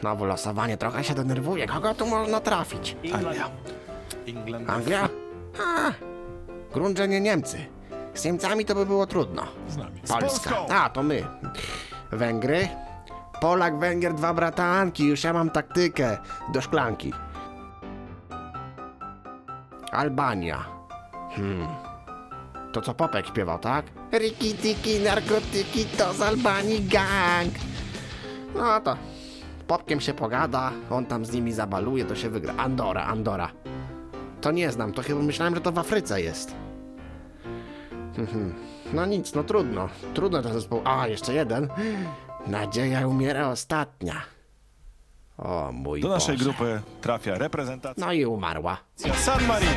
Znowu losowanie, trochę się denerwuje. Kogo tu można trafić? Anglia. England. Anglia? A, grunże nie Niemcy. Z Niemcami to by było trudno. Z nami. Z Polska. Polską. A, to my. Węgry? Polak, Węgier, dwa bratanki. Już ja mam taktykę. Do szklanki. Albania. Hmm. To co Popek śpiewał, tak? Riki, tiki, narkotyki, to z Albanii gang. No to Popkiem się pogada, on tam z nimi zabaluje, to się wygra. Andora, Andora. To nie znam, to chyba myślałem, że to w Afryce jest. No nic, no trudno. Trudno ten zespół. A, jeszcze jeden. Nadzieja umiera ostatnia. O mój Do naszej Boże. grupy trafia reprezentacja No i umarła. San Marino.